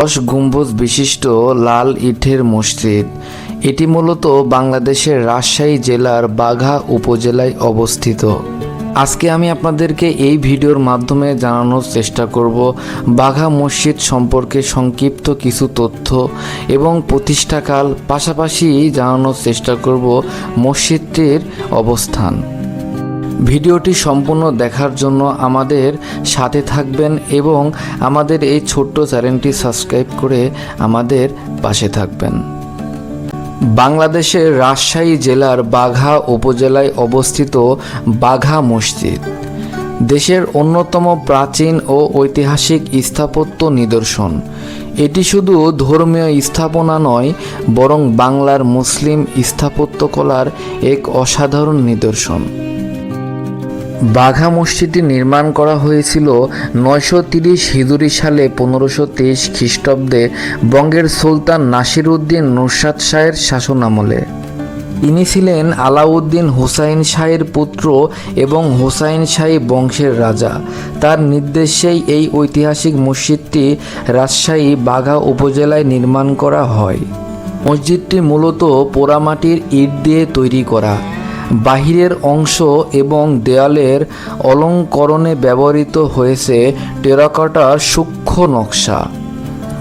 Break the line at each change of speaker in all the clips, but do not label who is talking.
দশ গম্বুজ বিশিষ্ট লাল ইটের মসজিদ। এটি মূলত বাংলাদেশের রাজশাহী জেলার বাঘা উপজেলায় অবস্থিত। আজকে আমি আপনাদেরকে এই ভিডিওর মাধ্যমে জানানোর চেষ্টা করব বাঘা মসজিদ সম্পর্কে সংক্ষিপ্ত কিছু তথ্য এবং প্রতিষ্ঠাকাল পাশাপাশি জানানোর চেষ্টা করব মসজিদটির অবস্থান। ভিডিওটি সম্পূর্ণ দেখার জন্য আমাদের সাথে থাকবেন এবং আমাদের এই ছোট্ট চ্যানেলটি সাবস্ক্রাইব করে আমাদের পাশে থাকবেন। বাংলাদেশের রাজশাহী জেলার বাঘা উপজেলায় অবস্থিত বাঘা মসজিদ। দেশের অন্যতম প্রাচীন ও ঐতিহাসিক স্থাপত্য নিদর্শন। এটি শুধু ধর্মীয় স্থাপনা নয়, বরং বাংলার মুসলিম স্থাপত্যকলার এক অসাধারণ নিদর্শন। বাঘা মসজিদটি নির্মাণ করা হয়েছিল নয়শো তিরিশ হিজুরি সালে পনেরোশো তেইশ খ্রিস্টাব্দে বঙ্গের সুলতান নাসির উদ্দিন নুরসাদ শাহের শাসনামলে। ইনি ছিলেন আলাউদ্দিন হুসাইন শাহের পুত্র এবং হুসাইন শাহী বংশের রাজা। তার নির্দেশেই এই ঐতিহাসিক মসজিদটি রাজশাহী বাঘা উপজেলায় নির্মাণ করা হয়। মসজিদটি মূলত পোড়ামাটির ইট দিয়ে তৈরি করা। বাহিরের অংশ এবং দেয়ালের অলঙ্করণে ব্যবহৃত হয়েছে টেরাকোটার সূক্ষ্ম নকশা।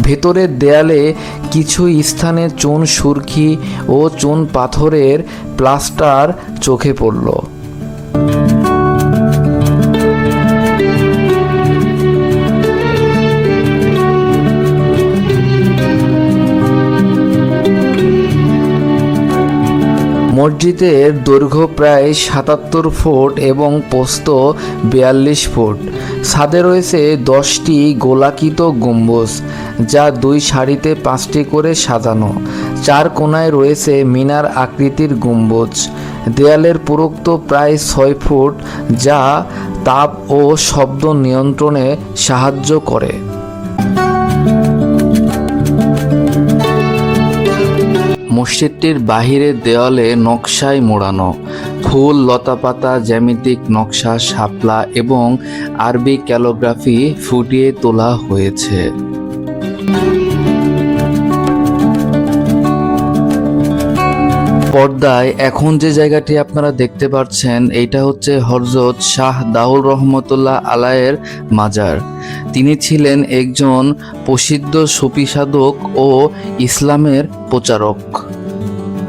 ভেতরের দেয়ালে কিছু স্থানে চুন সুরকি ও চুন পাথরের প্লাস্টার চোখে পড়ল। মসজিদের দৈর্ঘ্য প্রায় সাতাত্তর ফুট এবং পোস্ত বিয়াল্লিশ ফুট। ছাদে রয়েছে দশটি গোলাকৃত গম্বুজ, যা দুই সারিতে পাঁচটি করে সাজানো। চার কোনায় রয়েছে মিনার আকৃতির গম্বুজ। দেয়ালের পুরোক্ত প্রায় ছয় ফুট, যা তাপ ও শব্দ নিয়ন্ত্রণে সাহায্য করে। মসজিদটির বাহিরের দেওয়ালে নকশায় মোড়ানো, ফুল, লতাপাতা, জ্যামিতিক নকশা, শাপলা এবং আরবি ক্যালোগ্রাফি ফুটিয়ে তোলা হয়েছে। পর্দায় এখন যে জায়গাটি আপনারা দেখতে পাচ্ছেন, এইটা হচ্ছে হরজত শাহ দাউল রহমতুল্লাহ আলায়ের মাজার। তিনি ছিলেন একজন প্রসিদ্ধ সুফি সাধক ও ইসলামের প্রচারক।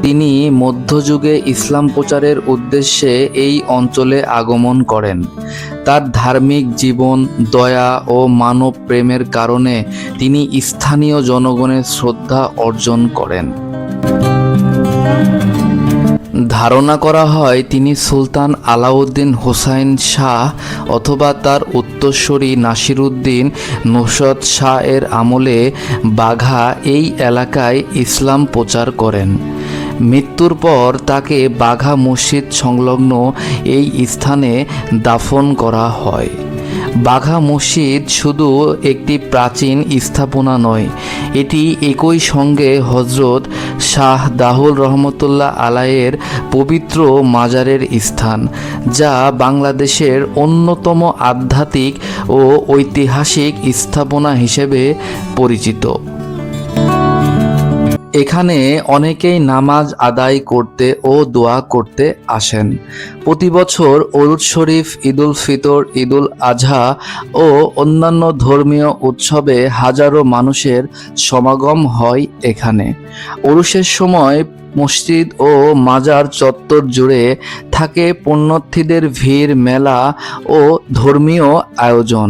তিনি মধ্যযুগে ইসলাম প্রচারের উদ্দেশ্যে এই অঞ্চলে আগমন করেন। তার ধার্মিক জীবন, দয়া ও মানব প্রেমের কারণে তিনি স্থানীয় জনগণের শ্রদ্ধা অর্জন করেন। ধারণা করা হয় তিনি সুলতান আলাউদ্দিন হোসাইন শাহ অথবা তার উত্তরসূরি নাসিরুদ্দিন নুসরত শাহ এর আমলে বাঘা এই এলাকায় ইসলাম প্রচার করেন। মৃত্যুর পর তাকে বাঘা মসজিদ সংলগ্ন এই স্থানে দাফন করা হয়। বাঘা মসজিদ শুধু একটি প্রাচীন স্থাপনা নয় এটি একই সঙ্গে হজরত শাহ দাহুল রহমতুল্লাহ আলায়ের পবিত্র মাজারের স্থান, যা বাংলাদেশের অন্যতম আধ্যাত্মিক ও ঐতিহাসিক স্থাপনা হিসেবে পরিচিত। এখানে অনেকেই নামাজ আদায় করতে ও দোয়া করতে আসেন। প্রতি বছর অরুদ শরীফ, ঈদুল ফিতর, ঈদুল আজহা ও অন্যান্য ধর্মীয় উৎসবে হাজারো মানুষের সমাগম হয় এখানে। ওরুসের সময় মসজিদ ও মাজার চত্বর জুড়ে থাকে পুণ্যার্থীদের ভিড়, মেলা ও ধর্মীয় আয়োজন।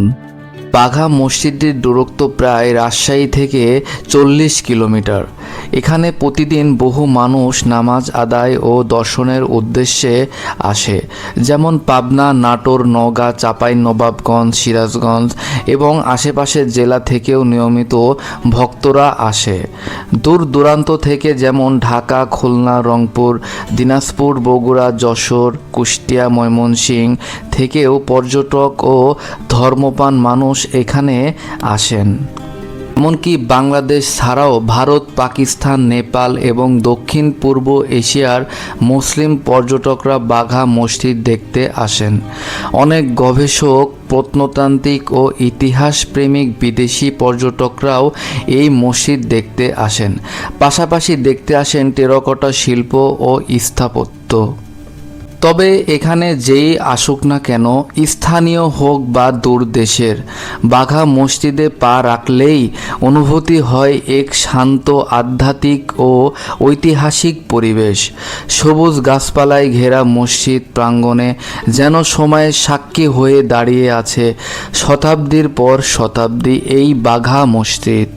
বাঘা মসজিদটির দূরত্ব প্রায় রাজশাহী থেকে চল্লিশ কিলোমিটার। এখানে প্রতিদিন বহু মানুষ নামাজ আদায় ও দর্শনের উদ্দেশ্যে আসে, যেমন পাবনা, নাটোর, নওগাঁ, চাপাই, নবাবগঞ্জ, সিরাজগঞ্জ এবং আশেপাশের জেলা থেকেও নিয়মিত ভক্তরা আসে। দূর দূরান্ত থেকে যেমন ঢাকা, খুলনা, রংপুর, দিনাজপুর, বগুড়া, যশোর, কুষ্টিয়া, ময়মনসিংহ থেকেও পর্যটক ও ধর্মপান মানুষ এখানে আসেন। এমনকি বাংলাদেশ ছাড়াও ভারত, পাকিস্তান, নেপাল এবং দক্ষিণ পূর্ব এশিয়ার মুসলিম পর্যটকরা বাঘা মসজিদ দেখতে আসেন। অনেক গবেষক প্রত্নতান্ত্রিক ও ইতিহাসপ্রেমিক বিদেশি পর্যটকরাও এই মসজিদ দেখতে আসেন। পাশাপাশি দেখতে আসেন টেরাকোটা শিল্প ও স্থাপত্য। তবে এখানে যেই আসুক না কেন, স্থানীয় হোক বা দূর দেশের, বাঘা মসজিদে পা রাখলেই অনুভূতি হয় এক শান্ত, আধ্যাত্মিক ও ঐতিহাসিক পরিবেশ। সবুজ গাছপালায় ঘেরা মসজিদ প্রাঙ্গণে যেন সময়ের সাক্ষী হয়ে দাঁড়িয়ে আছে শতাব্দীর পর শতাব্দী এই বাঘা মসজিদ।